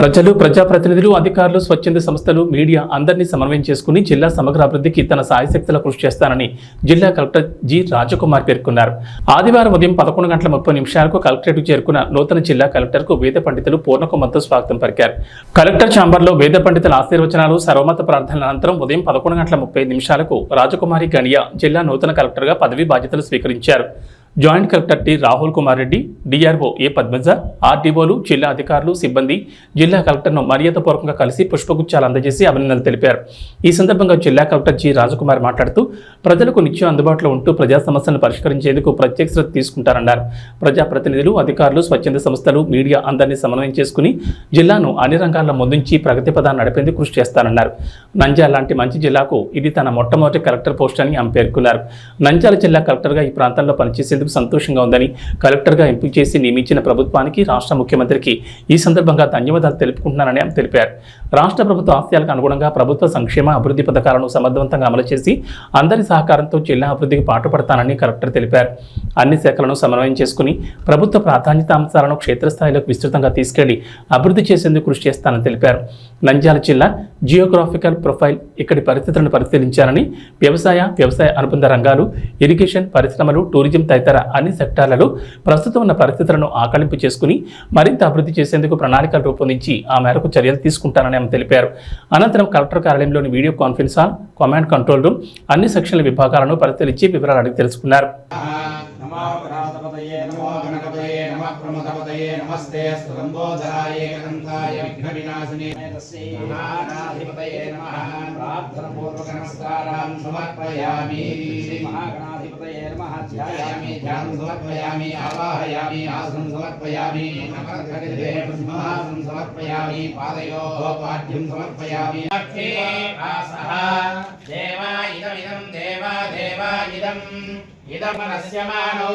ప్రజలు ప్రజాప్రతినిధులు అధికారులు స్వచ్ఛంద సంస్థలు మీడియా అందరినీ సమన్వయం చేసుకుని జిల్లా సమగ్ర అభివృద్ధికి తన సాయశక్తుల కృషి చేస్తానని జిల్లా కలెక్టర్ జి రాజకుమార్ పేర్కొన్నారు. ఆదివారం ఉదయం పదకొండు గంటల ముప్పై నిమిషాలకు కలెక్టరేట్ చేరుకున్న నూతన జిల్లా కలెక్టర్కు వేద పండితులు పూర్ణకుమంతో స్వాగతం పలికారు. కలెక్టర్ ఛాంబర్లో వేద పండితుల ఆశీర్వచనాలు సర్వమత ప్రార్థనల అనంతరం ఉదయం పదకొండు గంటల ముప్పై నిమిషాలకు రాజకుమారి గణియా జిల్లా నూతన కలెక్టర్గా పదవీ బాధ్యతలు స్వీకరించారు. Joint collector T Rahul Kumar Reddy DRO A Padmaja ఆర్డీఓలు జిల్లా అధికారులు సిబ్బంది జిల్లా కలెక్టర్ను మర్యాదపూర్వకంగా కలిసి పుష్పగుచ్చాలు అందజేసి అభినందనలు తెలిపారు. ఈ సందర్భంగా జిల్లా కలెక్టర్ జి రాజకుమార్ మాట్లాడుతూ ప్రజలకు నిత్యం అందుబాటులో ఉంటూ ప్రజా సమస్యలను పరిష్కరించేందుకు ప్రత్యేక శ్రద్ధ తీసుకుంటారన్నారు ప్రజాప్రతినిధులు అధికారులు స్వచ్ఛంద సంస్థలు మీడియా అందరినీ సమన్వయం చేసుకుని జిల్లాను అన్ని రంగాల్లో ముందుంచి ప్రగతి పదాన్ని నడిపేందుకు కృషి చేస్తానన్నారు. నంజాల లాంటి మంచి జిల్లాకు ఇది తన మొట్టమొదటి కలెక్టర్ పోస్ట్ అని ఆమె పేర్కొన్నారు. నంజాల జిల్లా కలెక్టర్గా ఈ ప్రాంతంలో పనిచేసేందుకు సంతోషంగా ఉందని కలెక్టర్గా ఎంపిక చేసి నియమించిన ప్రభుత్వానికి రాష్ట్ర ముఖ్యమంత్రికి ఈ సందర్భంగా ధన్యవాదాలు తెలుపుకుంటున్నానని ఆమె తెలిపారు. రాష్ట్ర ప్రభుత్వ ఆశయాలకు అనుగుణంగా ప్రభుత్వ సంక్షేమ అభివృద్ధి పథకాలను సమర్థవంతంగా అమలు చేసి అందరి సహకారంతో జిల్లా అభివృద్ధికి పాటుపడతానని కలెక్టర్ తెలిపారు. అన్ని శాఖలను సమన్వయం చేసుకుని ప్రభుత్వ ప్రాధాన్యత అంశాలను క్షేత్రస్థాయిలోకి విస్తృతంగా తీసుకెళ్ళి అభివృద్ధి చేసేందుకు కృషి చేస్తానని తెలిపారు. నంద్యాల జిల్లా జియోగ్రాఫికల్ ప్రొఫైల్ ఇక్కడి పరిస్థితులను పరిశీలించాలని వ్యవసాయ వ్యవసాయ అనుబంధ రంగాలు ఇరిగేషన్ పరిశ్రమలు టూరిజం తదితర అన్ని సెక్టార్లలో ప్రస్తుతం ఉన్న పరిస్థితులను ఆకలింపు చేసుకుని మరింత అభివృద్ధి చేసేందుకు ప్రణాళికలు రూపొందించి ఆ మేరకు చర్యలు తీసుకుంటానని ఆమె తెలిపారు అనంతరం collector కార్యాలయంలోని video conference hall command control room అన్ని సెక్షన్ల విభాగాలను పరిశీలించి వివరాలు అడిగి తెలుసుకున్నారు ప్రమథపతయే నమస్తే స్తలంబోధరాయ గ్రంథాయ విఘ్న వినాశనే తస్యై మహాగణాధిపతయే నమః ప్రార్థన పూర్వక నమస్కారాన్ సమర్పయామి శ్రీ మహాగణాధిపతయే నమః ధ్యాయామి ధ్యానం సమర్పయామి ఆవాహయామి ఆసనం సమర్పయామి నమస్కరితే బ్రహ్మాసనం సమర్పయామి పాదయోః పాద్యం సమర్పయామి. అక్షే ఆసః దేవా ఇదమిదం దేవా దేవా ఇదం. ఇదమనస్యమానో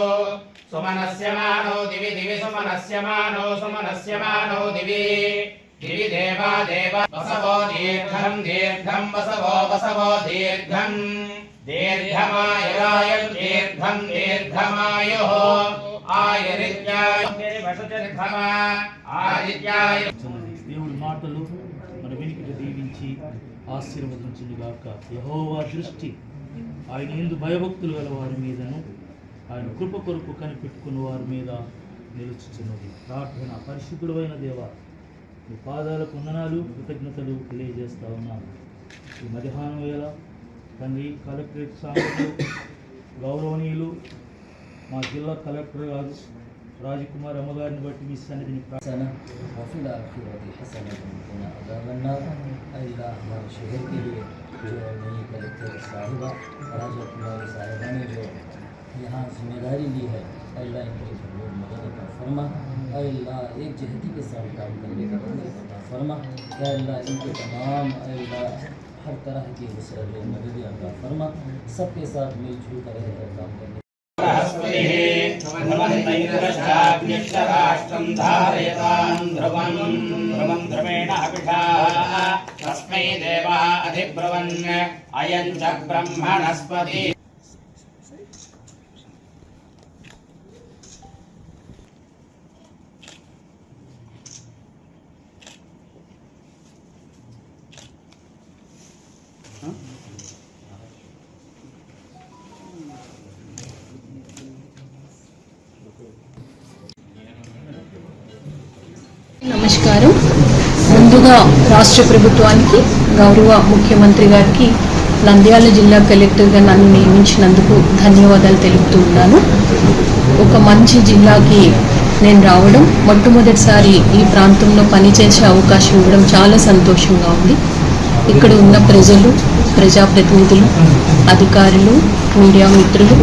సుమనస్యమానో దివి దివి సుమనస్యమానో సుమనస్యమానో దివి దివి. దేవా దేవ వసవో దీర్ఘం దీర్ఘం వసవో వసవో దీర్ఘం దీర్ఘమాయురాయ దీర్ఘం దీర్ఘమాయు ఆయురిత్యాయ ఆదిత్యాయ దేవుడి మాటలు మన వెనుకటి దీవించి ఆశీర్వదించుగాక యహోవా దృష్టి ఆయన ఎందు భయభక్తులు గల వారి మీదను ఆయన కృప కొరకు కనిపెట్టుకున్న వారి మీద నిలుచుచున్నది. ప్రార్థన పరిశుద్ధుడైన దేవ మీ పాదాలకు కృతజ్ఞతలు తెలియజేస్తా ఉన్నాను ఈ మధ్యాహ్నం వేళ తండ్రి కలెక్టరేట్ సాధనలు గౌరవనీయులు మా జిల్లా కలెక్టర్ రాజు రాజకుమార్ అమ్మగారిని బట్టి మీ సన్నిధిని ప్రార్థన వఫిల్ ఆఖిరతి హసనత ముకిన अल्लाह इनको ज़रूर मदद अता फरमा अल्लाह एक जहती के साथ काम करने का तोफ़ी अता फरमा अल्लाह इनके तमाम अल्लाह हर तरह की वसरत मदद अता फरमा सबके साथ मिलजुल कर रहकर काम करने ष्टं अयं च ब्रह्मणस्पति నమస్కారం. ముందుగా రాష్ట్ర ప్రభుత్వానికి గౌరవ ముఖ్యమంత్రి గారికి నంద్యాల జిల్లా కలెక్టర్గా నన్ను నియమించినందుకు ధన్యవాదాలు తెలుపుతూ ఉన్నాను. ఒక మంచి జిల్లాకి నేను రావడం మొట్టమొదటిసారి ఈ ప్రాంతంలో పనిచేసే అవకాశం ఇవ్వడం చాలా సంతోషంగా ఉంది. ఇక్కడ ఉన్న ప్రజలు ప్రజాప్రతినిధులు అధికారులు మీడియా మిత్రులు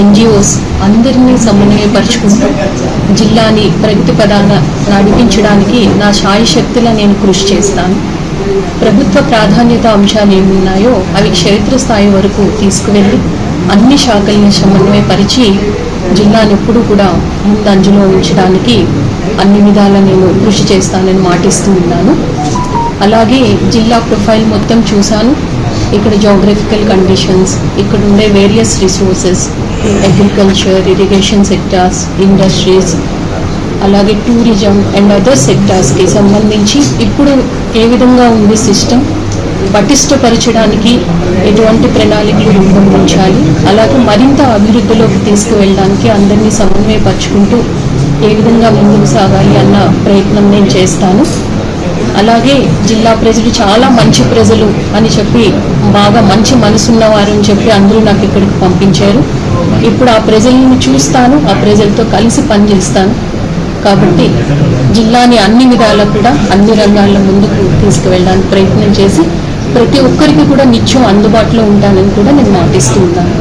ఎన్జిఓస్ అందరినీ సమన్వయపరుచుకుంటూ జిల్లాని ప్రగతి పదాన నడిపించడానికి నా శాయశక్తులా నేను కృషి చేస్తాను. ప్రభుత్వ ప్రాధాన్యత అంశాలు ఏమున్నాయో అవి క్షేత్రస్థాయి వరకు తీసుకువెళ్ళి అన్ని శాఖల్ని సమన్వయపరిచి జిల్లాను ఎప్పుడూ కూడా ముందంజలో ఉంచడానికి అన్ని విధాల నేను కృషి చేస్తానని మాటిస్తూ ఉన్నాను. అలాగే జిల్లా ప్రొఫైల్ మొత్తం చూశాను. ఇక్కడ జోగ్రఫికల్ కండిషన్స్ ఇక్కడ ఉండే various resources agriculture irrigation sectors industries అలాగే టూరిజం అండ్ అదర్ సెక్టార్స్కి సంబంధించి ఇప్పుడు ఏ విధంగా ఉంది సిస్టమ్ పటిష్టపరచడానికి ఎటువంటి ప్రణాళికలు రూపొందించాలి. అలాగే మరింత అభివృద్ధిలోకి తీసుకువెళ్ళడానికి అందరినీ సమన్వయపరుచుకుంటూ ఏ విధంగా ముందుకు సాగాలి అన్న ప్రయత్నం నేను చేస్తాను. అలాగే జిల్లా ప్రజలు చాలా మంచి ప్రజలు అని చెప్పి బాగా మంచి మనసున్నవారు అని చెప్పి అందరూ నాకు ఇక్కడికి పంపించారు. ఇప్పుడు ఆ ప్రజలను చూస్తాను ఆ ప్రజలతో కలిసి పనిచేస్తాను. కాబట్టి జిల్లాని అన్ని విధాలా కూడా అన్ని రంగాల్లో ముందుకు తీసుకువెళ్ళడానికి ప్రయత్నం చేసి ప్రతి ఒక్కరికి కూడా నిత్యం అందుబాటులో ఉంటానని కూడా నేను మాటిస్తూ ఉన్నాను.